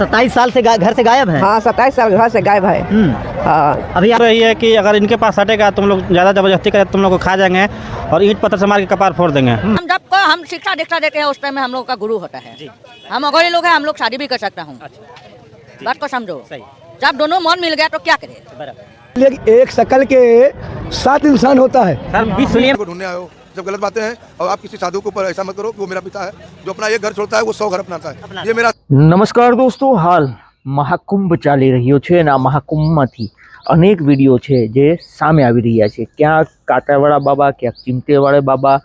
सत्ताईस साल से घर से गायब है? हाँ सत्ताईस साल घर से गायब है। हम्म, हाँ। अभी आप तो यही है कि अगर इनके पास हटेगा तुम लोग ज़्यादा ज़बरदस्ती करे तो तुम लोग को खा जाएँगे और ईंट पत्थर से मार के कपार फोड़ देंगे। हम जब को हम शिक्षा दीक्षा देते हैं उस टाइम में हम लोग का गुरु होता है। हम अगोरी लोग हैं हम लोग शादी भी कर सकता हूँ। बात को समझो। जब दोनों मन मिल गया तो क्या करे? एक, शकल के सात इंसान होता है। सर बीस मिलियन को ढूंढने आए हो जब गलत बातें हैं और आप किसी साधु के ऊपर ऐसा मत करो कि वो मेरा पिता है जो अपना एक घर छोड़ता है वो सौ घर अपनाता है ये मेरा નમસ્કાર દોસ્તો હાલ મહાકુંભ ચાલી રહ્યો છે અને આ મહાકુંભમાંથી અનેક વિડીયો છે જે સામે આવી રહ્યા છે ક્યાંક કાંટાવાળા બાબા ક્યાંક ચિમટેવાળા બાબા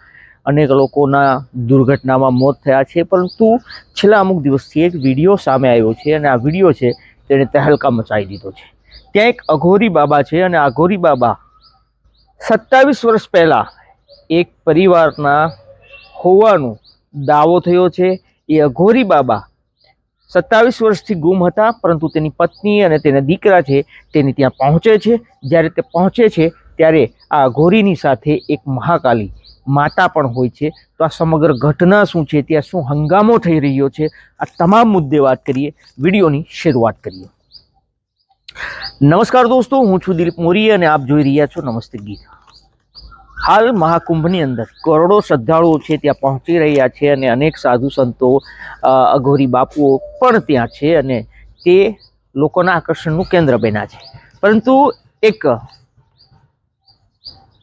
અનેક લોકોના દુર્ઘટનામાં મોત થયા છે પરંતુ છેલ્લા અમુક દિવસથી એક વિડીયો સામે આવ્યો છે અને આ વિડીયો છે તેણે તહેલકા મચાવી દીધો છે ત્યાં એક અઘોરી બાબા છે અને આ અઘોરી બાબા સત્તાવીસ વર્ષ પહેલાં એક પરિવારના હોવાનો દાવો થયો છે. એ અઘોરી બાબા સત્તાવીસ વર્ષથી ગુમ હતા, પરંતુ તેની પત્ની અને તેના દીકરા છે તેની ત્યાં પહોંચે છે. જ્યારે તે પહોંચે છે, ત્યારે આ અઘોરીની સાથે એક મહાકાલી માતા પણ હોય છે. તો આ સમગ્ર ઘટના શું છે? ત્યાં શું હંગામો થઈ રહ્યો છે? આ તમામ મુદ્દે વાત કરીએ. વિડીયોની શરૂઆત કરીએ. નમસ્કાર દોસ્તો, હું છું દિલીપ મોરી અને આપ જોઈ રહ્યા છો નમસ્તે ગીત. હાલ મહાકુંભની અંદર કરોડો શ્રદ્ધાળુઓ છે ત્યાં પહોંચી રહ્યા છે અને અનેક સાધુ સંતો અઘોરી બાપુઓ પણ ત્યાં છે અને તે લોકોના આકર્ષણનું કેન્દ્ર બન્યા છે. પરંતુ એક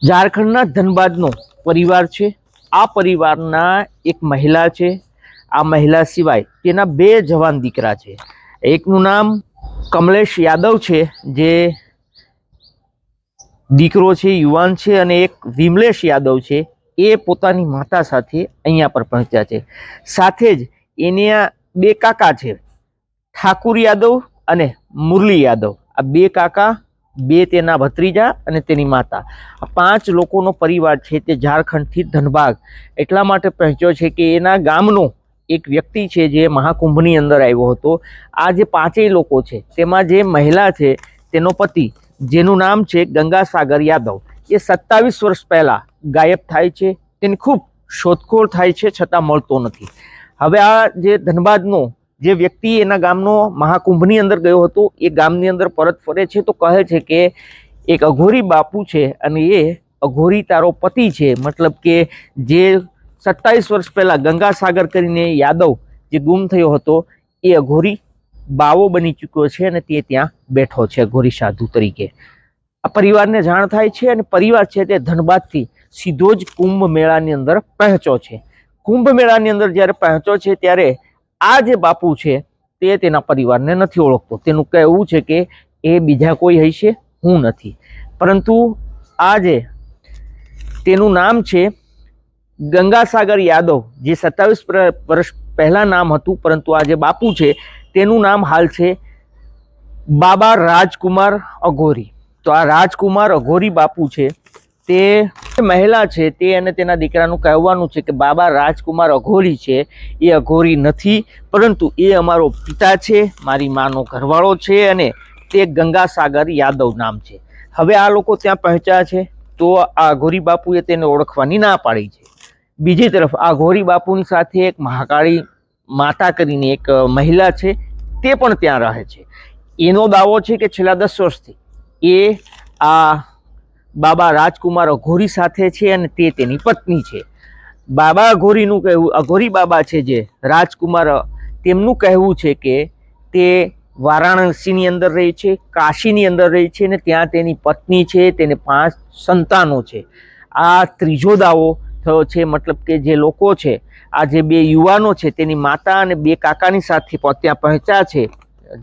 ઝારખંડના ધનબાદનો પરિવાર છે. આ પરિવારના એક મહિલા છે. આ મહિલા સિવાય તેના બે જવાન દીકરા છે. એકનું નામ કમલેશ યાદવ છે, જે દીકરો છે, યુવાન છે અને એક વિમલેશ યાદવ છે, એ પોતાની માતા સાથે અહીંયા પર પહોંચ્યા છે. સાથે જ એને આ બે કાકા છે, ઠાકુર યાદવ અને મુરલી યાદવ. આ બે કાકા, બે તેના ભત્રીજા અને તેની માતા. આ પાંચ લોકોનો પરિવાર છે તે ઝારખંડથી ધનબાગ એટલા માટે પહોંચ્યો છે કે એના ગામનો એક વ્યક્તિ છે જે મહાકુંભની અંદર આવ્યો હતો. આ જે પાંચેય લોકો છે, તેમાં જે મહિલા છે, તેનો પતિ જેનું નામ છે ગંગાસાગર યાદવ. એ સત્તાવીસ વર્ષ પહેલાં ગાયબ થાય છે. તેની ખૂબ શોધખોળ થાય છે, છતાં મળતો નથી. હવે આ જે ધનબાદનો જે વ્યક્તિ એના ગામનો મહાકુંભની અંદર ગયો હતો, એ ગામની અંદર પરત ફરે છે તો કહે છે કે એક અઘોરી બાપુ છે અને એ અઘોરી તારો પતિ છે. મતલબ કે જે સત્તાવીસ વર્ષ પહેલાં ગંગાસાગર કરીને યાદવ જે ગુમ થયો હતો, એ અઘોરી બાવો બની ચૂક્યો છે અને તે ત્યાં બેઠો છે ઘોરી સાધુ તરીકે. આ પરિવારને જાણ થાય છે અને પરિવાર છે તે ધનબાદથી સીધો જ કુંભ મેળાની અંદર પહોંચ્યો છે. કુંભ મેળાની અંદર જ્યારે પહોંચ્યો છે ત્યારે આ જે બાપુ છે તે તેના પરિવારને નથી ઓળખતો. તેનું કહેવું છે કે એ બીજા કોઈ હશે, હું નથી. પરંતુ આ જે તેનું નામ છે ગંગાસાગર યાદવ, જે સત્તાવીસ વર્ષ પહેલાં નામ હતું, પરંતુ આ જે બાપુ છે તેનું નામ હાલ છે બાબા રાજકુમાર અઘોરી. તો આ રાજકુમાર અઘોરી બાપુ છે, તે મહિલા છે, તે અને તેના દીકરાનું કહેવાનું છે કે બાબા રાજકુમાર અઘોરી છે, એ અઘોરી નથી, પરંતુ એ અમારો પિતા છે, મારી માનો ઘરવાળો છે અને તે ગંગાસાગર યાદવ નામ છે. હવે આ લોકો ત્યાં પહોંચ્યા છે, તો આ અઘોરી બાપુએ તેને ઓળખવાની ના પાડી છે. બીજી તરફ આ ઘોરી બાપુની સાથે એક મહાકાળી માતા કરીને એક મહિલા છે, તે પણ ત્યાં રહે છે. એનો દાવો છે કે છેલ્લા દસ વર્ષથી એ આ બાબા રાજકુમાર અઘોરી સાથે છે અને તે તેની પત્ની છે. બાબા અઘોરીનું કહેવું, અઘોરી બાબા છે જે, રાજકુમાર, તેમનું કહેવું છે કે તે વારાણસીની અંદર રહે છે, કાશીની અંદર રહે છે અને ત્યાં તેની પત્ની છે, તેને પાંચ સંતાનો છે. આ ત્રીજો દાવો થયો છે, મતલબ કે જે લોકો છે આ જે બે યુવાનો છે, તેની માતા અને બે કાકાની સાથે ત્યાં પહોંચ્યા છે,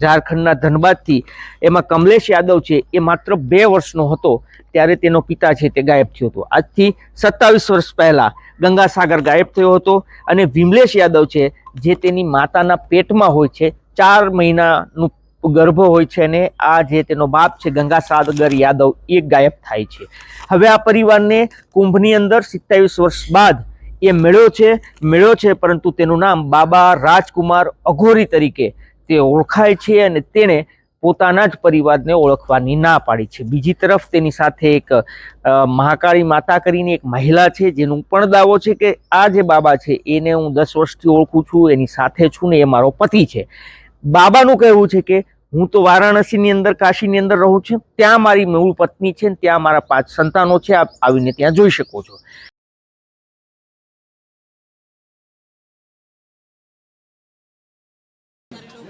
ઝારખંડના ધનબાદથી. એમાં કમલેશ યાદવ છે, એ માત્ર બે વર્ષનો હતો, ત્યારે તેનો પિતા છે, તે ગાયબ થયો હતો. આજથી સત્તાવીસ વર્ષ પહેલાં ગંગાસાગર ગાયબ થયો હતો અને વિમલેશ યાદવ છે, જે તેની માતાના પેટમાં હોય છે, ચાર મહિનાનું ગર્ભ હોય છે અને આ જે તેનો બાપ છે, ગંગાસાગર યાદવ, એ ગાયબ થાય છે. હવે આ પરિવારને કુંભની અંદર સિત્તાવીસ વર્ષ બાદ એ મેળ્યો છે મેળ્યો છે, પરંતુ તેનું નામ બાબા રાજકુમાર અઘોરી તરીકે તે ઓળખાય છે અને તેણે પોતાના જ પરિવારને ઓળખવાની ના પાડી છે. બીજી તરફ તેની સાથે એક મહાકાળી માતા કરીને એક મહિલા છે, જેનું પણ દાવો છે કે આ જે બાબા છે, એને હું દસ વર્ષથી ઓળખું છું, એની સાથે છું ને એ મારો પતિ છે. બાબાનું કહેવું છે કે હું તો વારાણસીની અંદર, કાશીની અંદર રહું છું, ત્યાં મારી મૂળ પત્ની છે ત્યાં મારા પાંચ સંતાનો છે, આપ આવીને ત્યાં જોઈ શકો છો.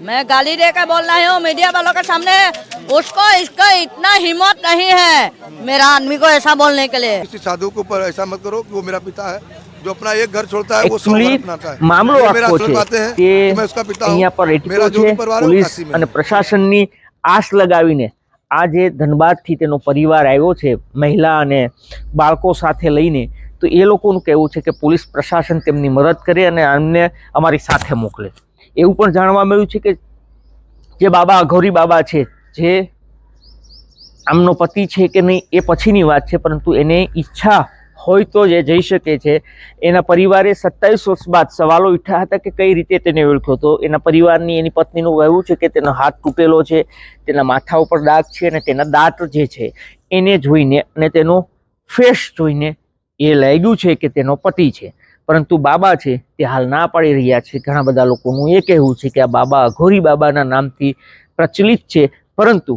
मैं गाली दे के बोल रही हूँ मीडिया वालों के सामने उसको इसका इतना हिम्मत नहीं है मेरा आदमी को ऐसा बोलने के लिए किसी साधु के ऊपर ऐसा मत करो कि वो मेरा पिता है जो अपना एक घर छोड़ता है वो सौ घर એકચ્યુઅલી अपनाता है મામલો ये मेरा આખો असल છે बातें हैं કે कि मैं उसका पिता हूँ અહીંયા પર मेरा એટીકો जो છે भी परिवार है वो પોલીસ काशी में અને है। પ્રશાસનની આશ લગાવીને આ જે ધનબાદથી તેનો પરિવાર આવ્યો છે મહિલા અને બાળકો સાથે લઈને તો એ લોકોનું કહેવું છે કે પોલીસ પ્રશાસન તેમની મદદ કરે અને અમને અમારી સાથે મોકલે એવું પણ જાણવા મળ્યું છે કે જે બાબા અઘોરી બાબા છે, જે આમનો પતિ છે કે નહીં એ પછીની વાત છે, પરંતુ એને ઈચ્છા હોય તો જ એ જઈ શકે છે. એના પરિવારે સત્તાવીસ વર્ષ બાદ સવાલો ઉઠ્યા હતા કે કઈ રીતે તેને ઓળખ્યો તો એના પરિવારની એની પત્નીનું કહેવું છે કે તેનો હાથ તૂટેલો છે, તેના માથા ઉપર દાગ છે અને તેના દાંત જે છે એને જોઈને અને તેનો ફેસ જોઈને એ લાગ્યું છે કે તેનો પતિ છે. પરંતુ બાબા છે તે હાલ ના પાડી રહ્યા છે. ઘણા બધા લોકોનું એ કહેવું છે કે આ બાબા અઘોરી બાબાના નામથી પ્રચલિત છે, પરંતુ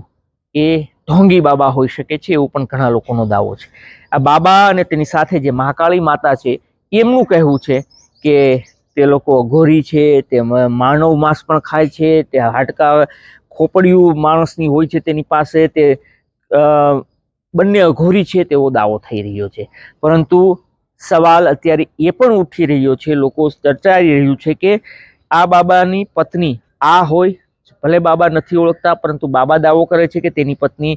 એ ઢોંગી બાબા હોઈ શકે છે એવું પણ ઘણા લોકોનો દાવો છે. આ બાબા અને તેની સાથે જે મહાકાળી માતા છે, એમનું કહેવું છે કે તે લોકો અઘોરી છે, તે માનવ માંસ પણ ખાય છે, તે હાડકા ખોપડિયું માણસની હોય છે તેની પાસે, તે બંને અઘોરી છે તેવો દાવો થઈ રહ્યો છે. પરંતુ સવાલ અત્યારે એ પણ ઉઠી રહ્યો છે, લોકો ચર્ચાઈ રહ્યું છે કે આ બાબાની પત્ની આ હોય, ભલે બાબા નથી ઓળખતા, પરંતુ બાબા દાવો કરે છે કે તેની પત્ની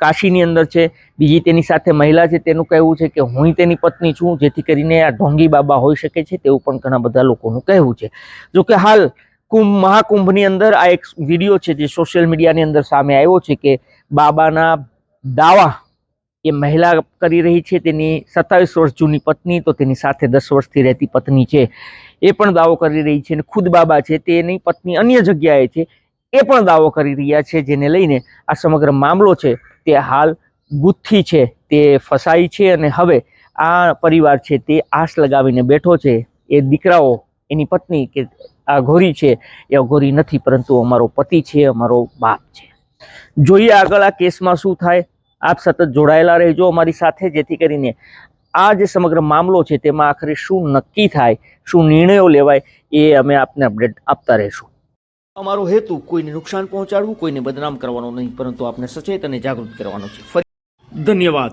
કાશીની અંદર છે. બીજી તેની સાથે મહિલા છે, તેનું કહેવું છે કે હું તેની પત્ની છું, જેથી કરીને આ ઢોંગી બાબા હોઈ શકે છે, તેવું પણ ઘણા બધા લોકોનું કહેવું છે. જો કે હાલ કુંભ, મહાકુંભની અંદર આ એક વીડિયો છે, જે સોશિયલ મીડિયાની અંદર સામે આવ્યો છે કે બાબાના દાવા એ મહિલા કરી રહી છે, તેની સત્તાવીસ વર્ષ જૂની પત્ની, તો તેની સાથે દસ વર્ષથી રહેતી પત્ની છે. એ પણ દાવો કરી રહી છે અને ખુદ બાબા છે, તેની પત્ની અન્ય જગ્યાએ છે, એ પણ દાવો કરી રહ્યા છે, જેને લઈને આ સમગ્ર મામલો છે, તે હાલ ગુથ્થી છે, તે ફસાઈ છે અને હવે આ પરિવાર છે, તે આશ લગાવીને બેઠો છે. એ દીકરાઓ, એની પત્ની કે આ ઘોરી છે, એ અઘોરી નથી, પરંતુ અમારો પતિ છે, અમારો બાપ છે. જોઈએ આગળ આ કેસમાં શું થાય. આપ સતત જોડાયેલા રહેજો અમારી સાથે, જેથી કરીને આ જે સમગ્ર મામલો છે તેમાં આખરે શું નક્કી થાય, શું નિર્ણયો લેવાય, એ અમે આપને અપડેટ આપતા રહીશું. અમારો હેતુ કોઈને નુકસાન પહોંચાડવું, કોઈને બદનામ કરવાનો નહીં, પરંતુ આપને સચેત અને જાગૃત કરવાનો છે. ધન્યવાદ.